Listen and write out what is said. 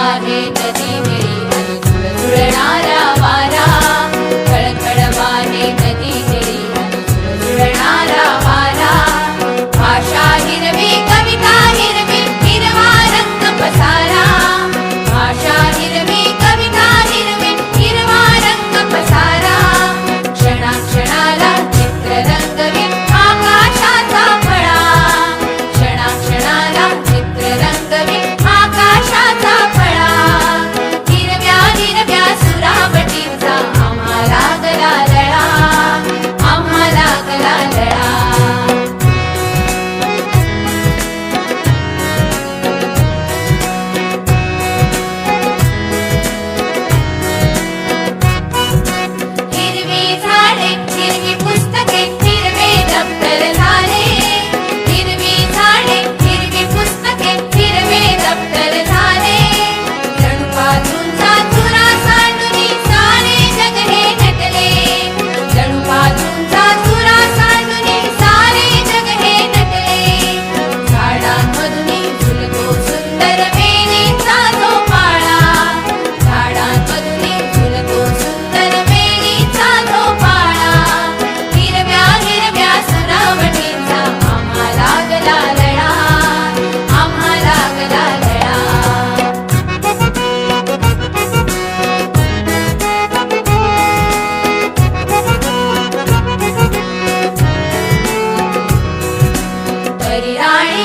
आहे नदी मेरी आणि വരിരാണി